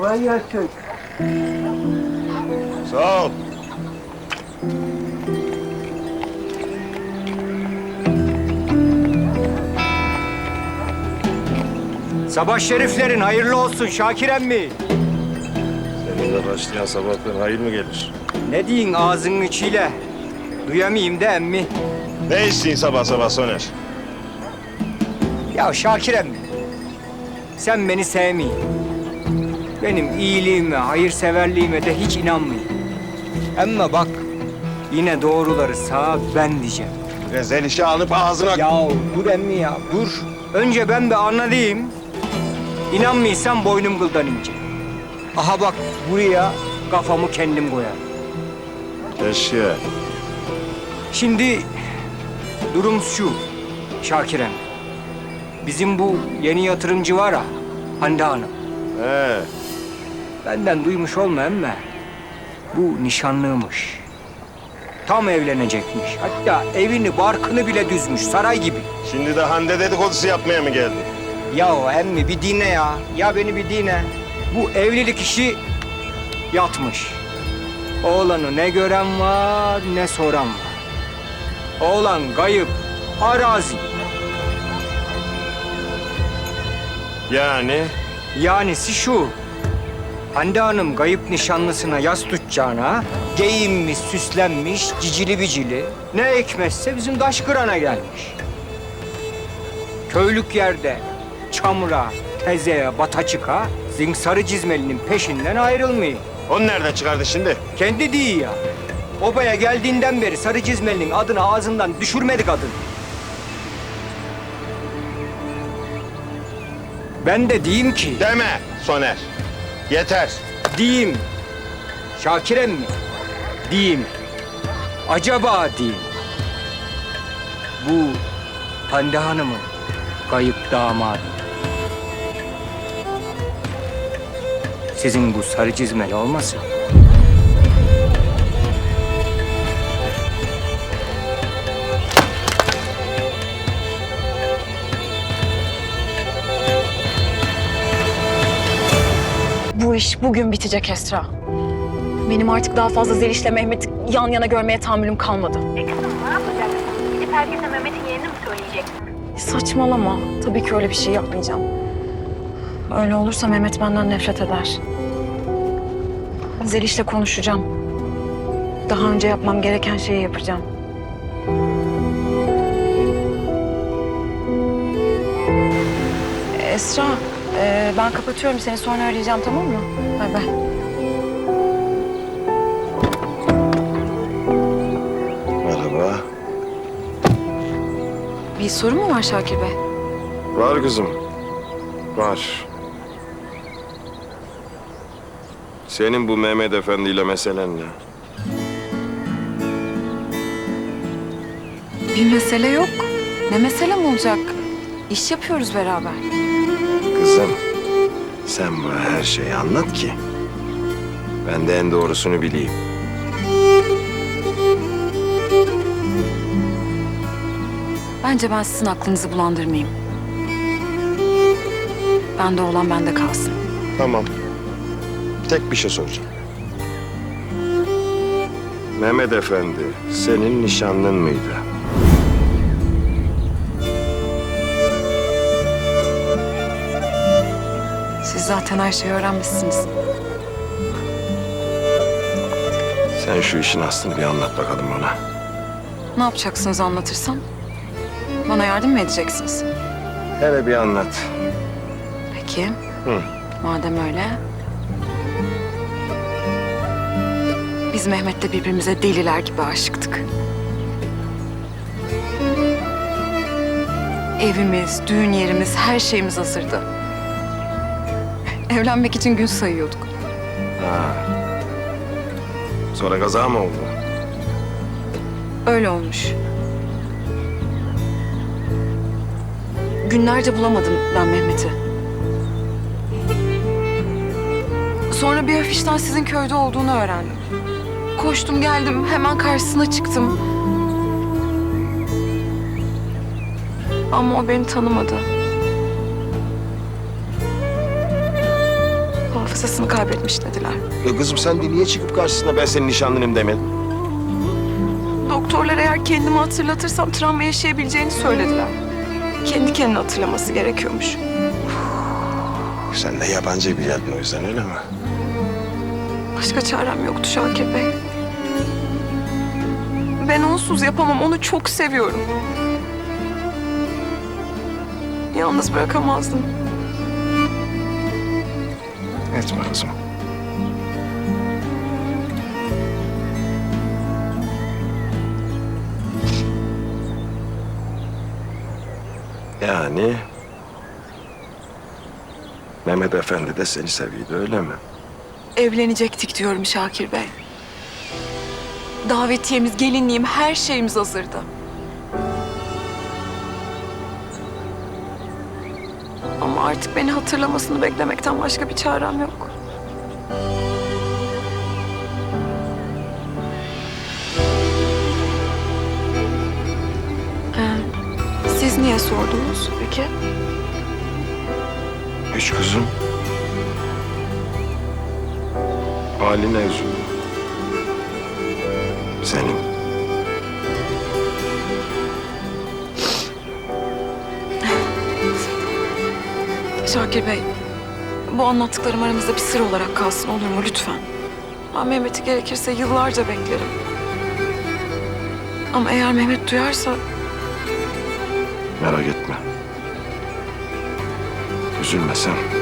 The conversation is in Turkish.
Kolay gelsin. Sağ ol. Sabah şeriflerin hayırlı olsun Şakir emmi. Seninle başlayan sabahlar hayır mı gelir? Ne deyin ağzının içiyle? Duyamayayım da emmi. Ne isteyin sabah sabah Soner? Ya Şakir emmi. Sen beni sevmeyin. Benim iyiliğime, hayırseverliğime de hiç inanmayın. Ama bak yine doğruları sağa ben diyeceğim. Rezel işi alıp ağzına... Ya dur emmi ya dur. Önce ben bir anlayayım. İnanmıyorsan boynum kıldan ince. Aha bak buraya kafamı kendim koyarım. Eşya. Şimdi durum şu Şakirem. Bizim bu yeni yatırımcı var ha Hande Hanım. He. Benden duymuş olma emme. Bu nişanlıymış. Tam evlenecekmiş. Hatta evini barkını bile düzmüş saray gibi. Şimdi de Hande dedikodusu yapmaya mı geldin? Ya emmi bir dinle ya. Ya beni bir dinle. Bu evlilik işi yatmış. Oğlanı ne gören var ne soran var. Oğlan kayıp, arazi. Yani? Yanisi şu. Hande Hanım kayıp nişanlısına yas tutacağına giyinmiş, süslenmiş, cicili bicili. Ne ekmezse bizim taş kırana gelmiş. Köylük yerde çamura, tezeye, bata çıka zing sarı cizmelinin peşinden ayrılmıyor. Onu nereden çıkardı şimdi? Kendi değil ya. Obaya geldiğinden beri sarı cizmelinin adını ağzından düşürmedi kadın. Ben de diyeyim ki... Deme Soner. Yeter. Diyeyim. Şakirem mi? Diyeyim. Acaba diyeyim. Bu Hande Hanım'ın kayıp damadı. Sizin bu sarı çizmeli olmasın? İş bugün bitecek Esra. Benim artık daha fazla Zeliş'le Mehmet'i yan yana görmeye tahammülüm kalmadı. E kızım ne yapacaksın? Gidip herkese Mehmet'in yerini mi söyleyeceksin? Saçmalama. Tabii ki öyle bir şey yapmayacağım. Öyle olursa Mehmet benden nefret eder. Zeliş'le konuşacağım. Daha önce yapmam gereken şeyi yapacağım. Esra, e, ben kapatıyorum seni sonra arayacağım tamam mı? Bay bay. Merhaba. Bir sorun mu var Şakir Bey? Var kızım. Var. Senin bu Mehmet Efendi ile meselen ne? Bir mesele yok. Ne meselem olacak? İş yapıyoruz beraber. Kızım, sen bana her şeyi anlat ki ben de en doğrusunu bileyim. Bence ben sizin aklınızı bulandırmayayım. Bende olan bende kalsın. Tamam. Tek bir şey soracağım. Mehmet Efendi senin nişanlın mıydı? Zaten her şeyi öğrenmişsiniz. Sen şu işin aslını bir anlat bakalım bana. Ne yapacaksınız anlatırsam? Bana yardım mı edeceksiniz? Hele bir anlat. Peki. Hı. Madem öyle. Biz Mehmet'le birbirimize deliler gibi aşıktık. Evimiz, düğün yerimiz, her şeyimiz hazırdı. Evlenmek için gün sayıyorduk. Ha. Sonra kaza mı oldu? Öyle olmuş. Günlerce bulamadım ben Mehmet'i. Sonra bir afişten sizin köyde olduğunu öğrendim. Koştum geldim hemen karşısına çıktım. Ama o beni tanımadı. Hafızasını kaybetmiş dediler. Ya kızım sen de niye çıkıp karşısına ben senin nişanlınım demedin? Doktorlar eğer kendimi hatırlatırsam travma yaşayabileceğini söylediler. Kendi kendini hatırlaması gerekiyormuş. Sen de yabancı bir geldin o yüzden öyle mi? Başka çarem yoktu Şakir Bey. Ben onsuz yapamam. Onu çok seviyorum. Yalnız bırakamazdım. Etme kızım. Yani Mehmet Efendi de seni seviyordu öyle mi? Evlenecektik diyorum Şakir Bey. Davetiyemiz, gelinliğim, her şeyimiz hazırdı. Ama artık beni hatırlamasını beklemekten başka bir çarem yok. Ee, siz niye sordunuz peki? Hiç kızım. Haline üzüldüm. Senin. Şakir Bey, bu anlattıklarım aramızda bir sır olarak kalsın olur mu lütfen? Ben Mehmet'i gerekirse yıllarca beklerim. Ama eğer Mehmet duyarsa Merak etme. Üzülme sen.